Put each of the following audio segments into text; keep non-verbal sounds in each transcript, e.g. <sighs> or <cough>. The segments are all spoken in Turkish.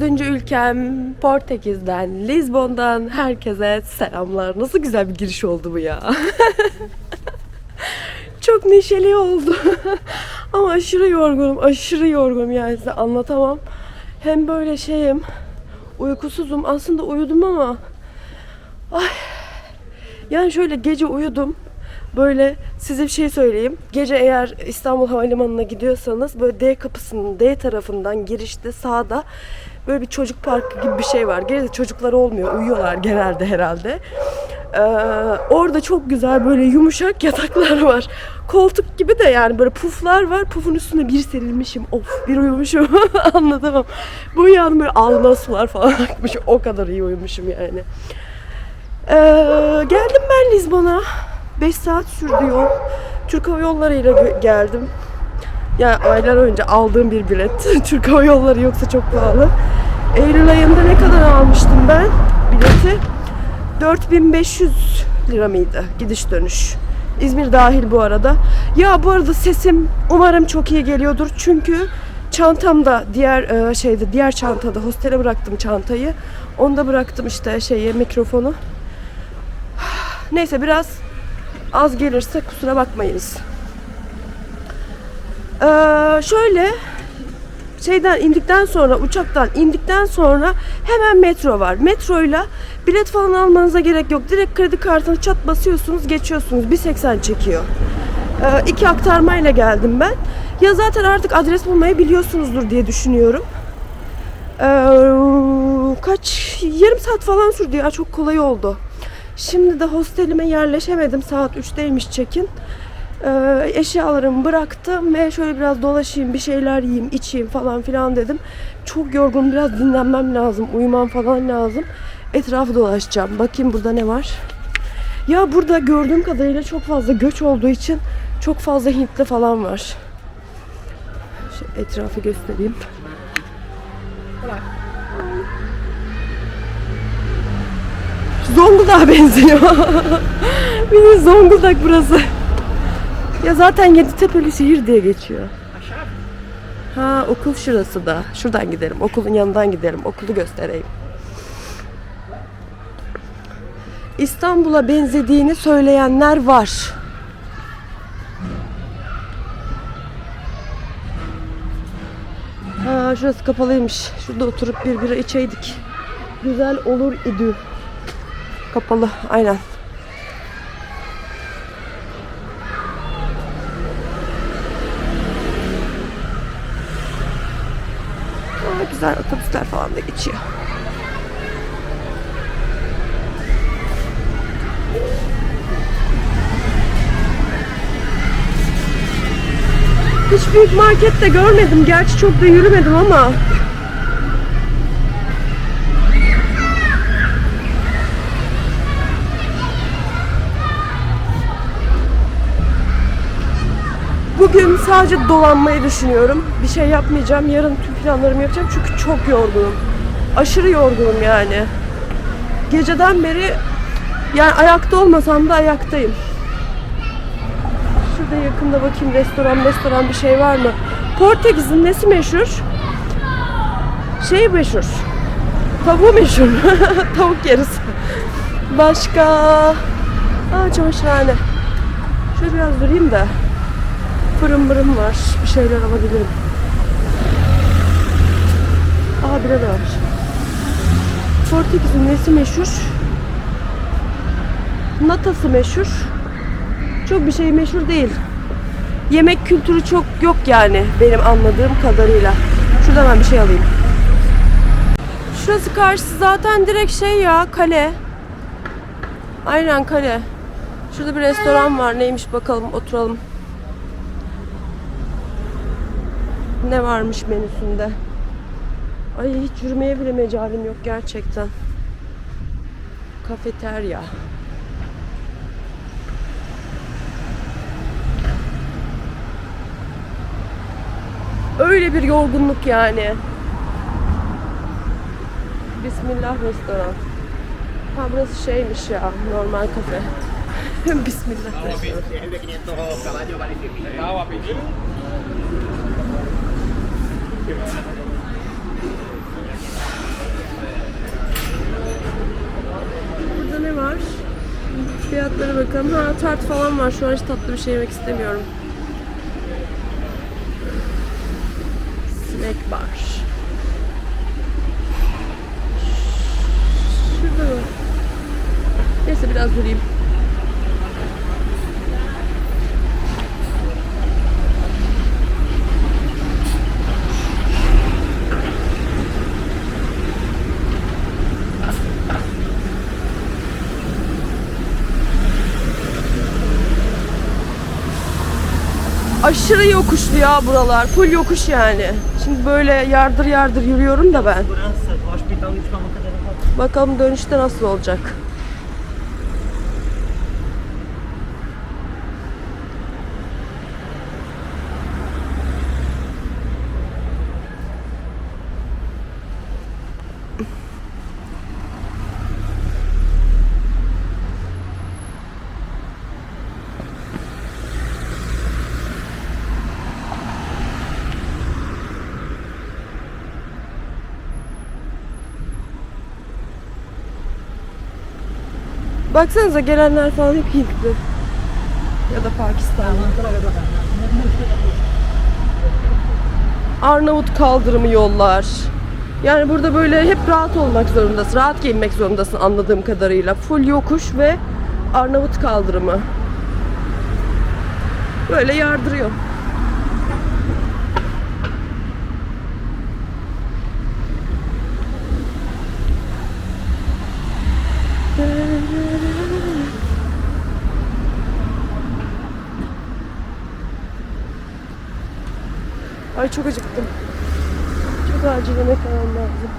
34. ülkem Portekiz'den, Lizbon'dan herkese selamlar. Nasıl güzel bir giriş oldu bu ya. <laughs> Çok neşeli oldu. <laughs> Ama aşırı yorgunum, aşırı yorgunum yani size anlatamam. Hem böyle şeyim, uykusuzum. Aslında uyudum ama ay yani şöyle gece uyudum. Böyle size bir şey söyleyeyim. Gece eğer İstanbul Havalimanı'na gidiyorsanız böyle D kapısının D tarafından girişte sağda böyle bir çocuk parkı gibi bir şey var. Geride çocuklar olmuyor. Uyuyorlar genelde herhalde. Ee, orada çok güzel böyle yumuşak yataklar var. Koltuk gibi de yani böyle puflar var. Pufun üstüne bir serilmişim. Of bir uyumuşum. <laughs> Anlatamam. Bu yan böyle alma sular falan akmış. O kadar iyi uyumuşum yani. Ee, geldim ben Lizbon'a. 5 saat sürdü yol. Türk Hava Yolları ile gö- geldim. Yani aylar önce aldığım bir bilet. <laughs> Türk Hava Yolları yoksa çok pahalı. Eylül ayında ne kadar almıştım ben bileti? 4500 lira mıydı gidiş dönüş? İzmir dahil bu arada. Ya bu arada sesim umarım çok iyi geliyordur. Çünkü çantamda diğer e, şeyde diğer çantada hostele bıraktım çantayı. Onda bıraktım işte şeye mikrofonu. <sighs> Neyse biraz az gelirse kusura bakmayınız. Ee, şöyle şeyden indikten sonra uçaktan indikten sonra hemen metro var. Metroyla bilet falan almanıza gerek yok. Direkt kredi kartını çat basıyorsunuz geçiyorsunuz. 1.80 çekiyor. Ee, iki aktarmayla geldim ben. Ya zaten artık adres bulmayı biliyorsunuzdur diye düşünüyorum. Ee, kaç yarım saat falan sürdü ya çok kolay oldu. Şimdi de hostelime yerleşemedim. Saat 3'teymiş check-in. Ee, eşyalarımı bıraktım ve şöyle biraz dolaşayım, bir şeyler yiyeyim, içeyim falan filan dedim. Çok yorgun, biraz dinlenmem lazım, uyumam falan lazım. Etrafı dolaşacağım. Bakayım burada ne var. Ya burada gördüğüm kadarıyla çok fazla göç olduğu için çok fazla Hintli falan var. Şu etrafı göstereyim. Zonguldak'a <laughs> benziyor. Bir Zonguldak burası. Ya zaten Yeditepe'li şehir diye geçiyor. Ha okul şurası da. Şuradan giderim. Okulun yanından giderim. Okulu göstereyim. İstanbul'a benzediğini söyleyenler var. Ha şurası kapalıymış. Şurada oturup bir bira içeydik. Güzel olur idi. Kapalı aynen. Güzel otobüsler falan da geçiyor. Hiç büyük market de görmedim. Gerçi çok da yürümedim ama. Bugün sadece dolanmayı düşünüyorum. Bir şey yapmayacağım. Yarın tüm planlarımı yapacağım çünkü çok yorgunum. Aşırı yorgunum yani. Geceden beri yani ayakta olmasam da ayaktayım. Şurada yakında bakayım restoran restoran bir şey var mı? Portekiz'in nesi meşhur? Şey meşhur. Tavuğu meşhur. <laughs> Tavuk yeriz. Başka? Aa çamaşırhane. Şöyle biraz durayım da. Fırın mırın var. Bir şeyler alabilirim. Aa bira da var. Portekiz'in nesi meşhur? Natası meşhur. Çok bir şey meşhur değil. Yemek kültürü çok yok yani benim anladığım kadarıyla. Şuradan ben bir şey alayım. Şurası karşısı zaten direkt şey ya kale. Aynen kale. Şurada bir restoran var. Neymiş bakalım oturalım. Ne varmış menüsünde? Ay hiç yürümeye bile mecalim yok gerçekten. Kafeterya. Öyle bir yorgunluk yani. Bismillah restoran. Ha burası şeymiş ya normal kafe. <laughs> Bismillah restoran. Burada ne var? Fiyatlara bakalım. Ha tart falan var. Şu an hiç tatlı bir şey yemek istemiyorum. Snack bar. Şurada mı? Neyse biraz durayım. Aşırı yokuşlu ya buralar. Full yokuş yani. Şimdi böyle yardır yardır yürüyorum da ben. Bakalım dönüşte nasıl olacak. Baksanıza gelenler falan hep Hintli. Ya da Pakistanlı. Arnavut kaldırımı yollar. Yani burada böyle hep rahat olmak zorundasın. Rahat giyinmek zorundasın anladığım kadarıyla. Full yokuş ve Arnavut kaldırımı. Böyle yardırıyor. Ay çok acıktım. Çok acil yemek yemem lazım.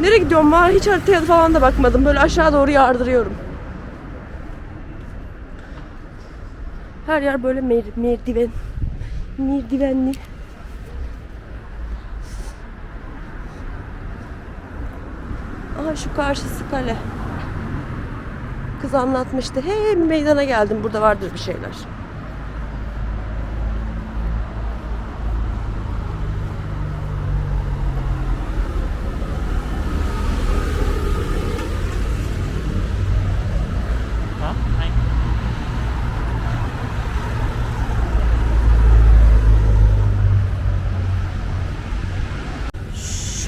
Nereye gidiyorum var? Hiç haritaya falan da bakmadım. Böyle aşağı doğru yardırıyorum. Her yer böyle mer merdiven. Merdivenli. Aha şu karşısı kale. Kız anlatmıştı. Hey meydana geldim. Burada vardır bir şeyler.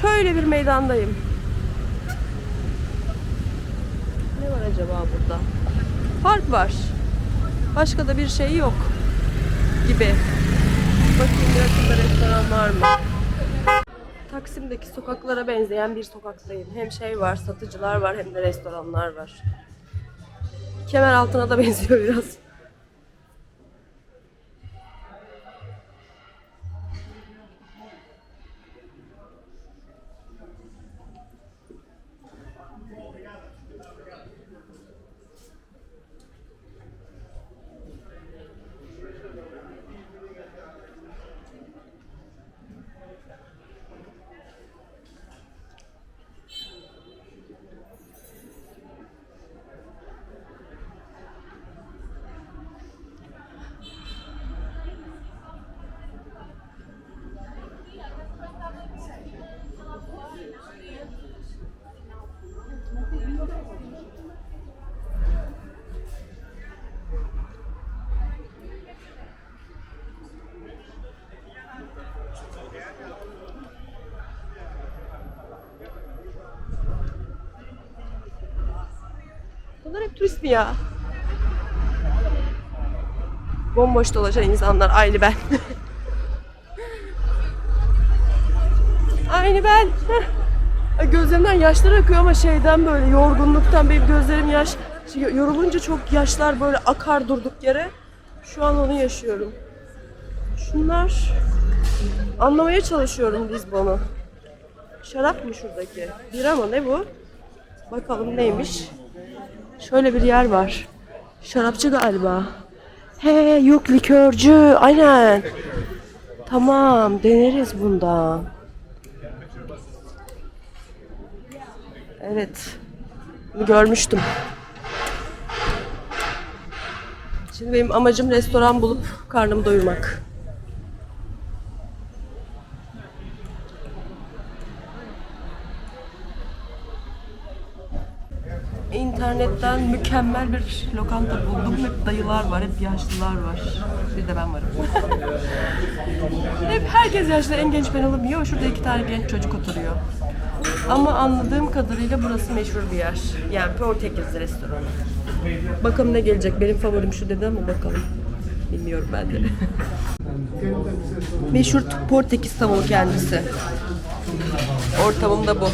Şöyle bir meydandayım. Ne var acaba burada? Park var. Başka da bir şey yok. Gibi. Bakayım yakında restoran var mı? Taksim'deki sokaklara benzeyen bir sokaktayım. Hem şey var, satıcılar var hem de restoranlar var. Kemer altına da <laughs> benziyor biraz. Bunlar hep turist mi ya? Bomboş dolaşan insanlar aynı ben. aynı ben. Gözlerimden yaşlar akıyor ama şeyden böyle yorgunluktan benim gözlerim yaş yorulunca çok yaşlar böyle akar durduk yere. Şu an onu yaşıyorum. Şunlar anlamaya çalışıyorum Lizbon'u. Şarap mı şuradaki? Bira mı ne bu? Bakalım neymiş? Şöyle bir yer var. Şarapçı galiba. He yok likörcü. Aynen. Tamam deneriz bundan. Evet. Görmüştüm. Şimdi benim amacım restoran bulup karnımı doyurmak. İnternetten mükemmel bir lokanta buldum. Hep dayılar var, hep yaşlılar var. Bir de ben varım. <laughs> hep herkes yaşlı, en genç ben olup yiyor. Şurada iki tane genç çocuk oturuyor. Ama anladığım kadarıyla burası meşhur bir yer. Yani Portekiz restoranı. Bakalım ne gelecek. Benim favorim şu dedi ama bakalım. Bilmiyorum ben de. <laughs> meşhur Portekiz tavuğu kendisi. Ortamım da bu.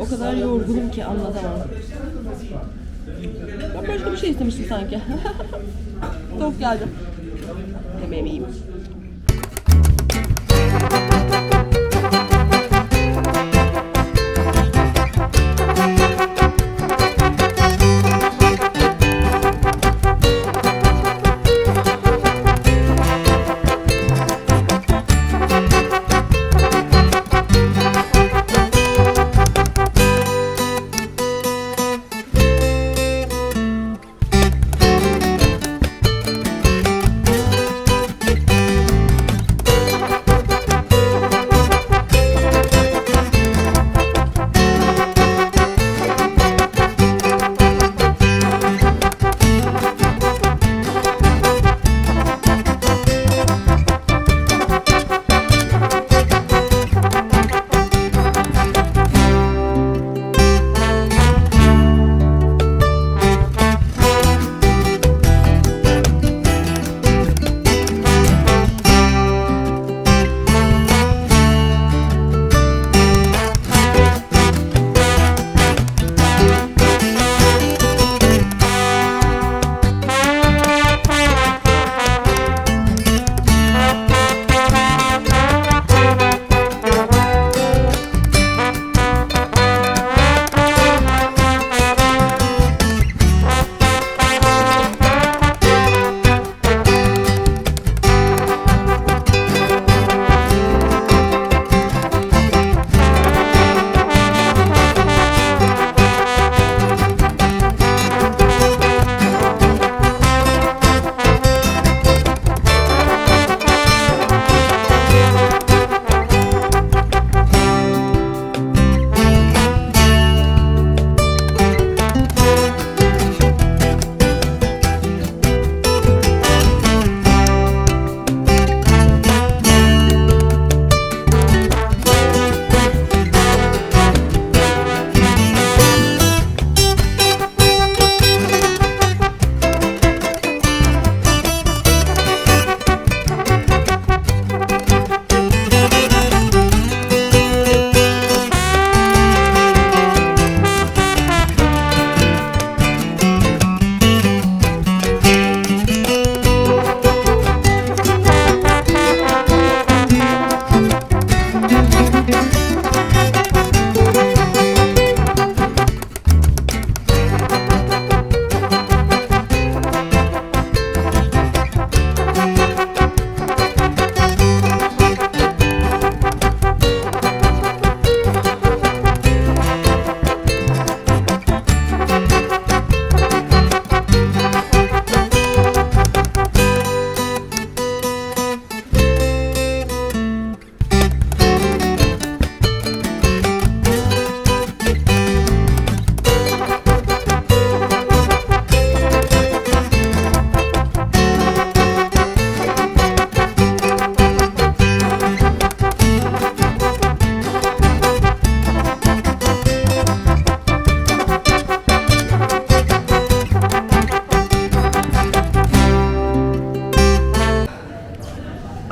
O kadar yorgunum ki anlatamam. Ben başka bir şey istemiştim sanki. <laughs> Tavuk geldi. Yemeğimi yiyeyim.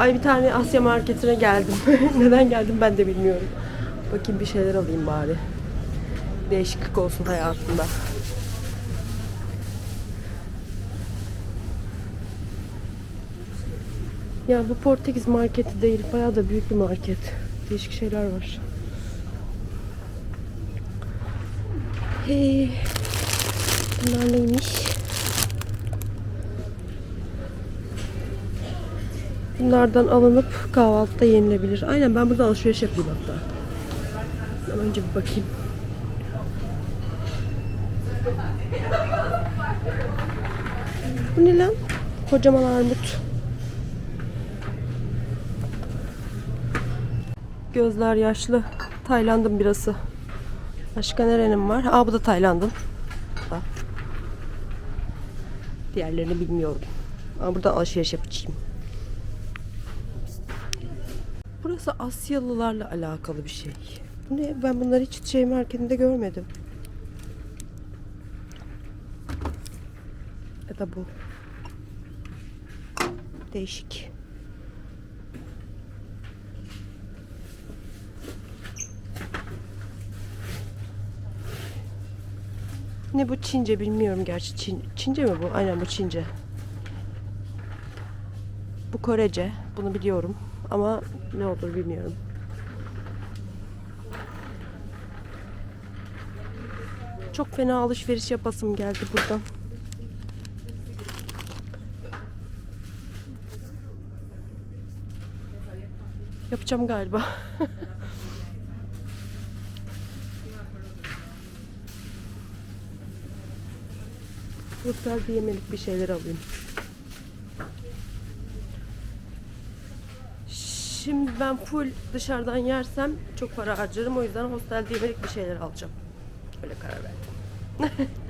Ay bir tane Asya marketine geldim. <laughs> Neden geldim ben de bilmiyorum. Bakayım bir şeyler alayım bari. Değişiklik olsun hayatımda. Ya bu Portekiz marketi değil, bayağı da büyük bir market. Değişik şeyler var. Hey, bunlar neymiş? Bunlardan alınıp kahvaltıda yenilebilir. Aynen ben burada alışveriş yapayım hatta. Ben önce bir bakayım. Bu ne lan? Kocaman armut. Gözler yaşlı. Tayland'ın birası. Başka nerenin var? Aa bu da Tayland'ın. Diğerlerini bilmiyorum. Ama buradan alışveriş yapacağım. Burası Asyalılarla alakalı bir şey. Bu ne? Ben bunları hiç şey marketinde görmedim. Ya da bu. Değişik. Ne bu Çince bilmiyorum gerçi. Çin, Çince mi bu? Aynen bu Çince. Bu Korece. Bunu biliyorum. Ama ne olur bilmiyorum. Çok fena alışveriş yapasım geldi buradan. Yapacağım galiba. <laughs> Hostelde yemelik bir şeyler alayım. Şimdi ben full dışarıdan yersem çok para harcarım. O yüzden hostelde yemelik bir şeyler alacağım. Öyle karar verdim. <laughs>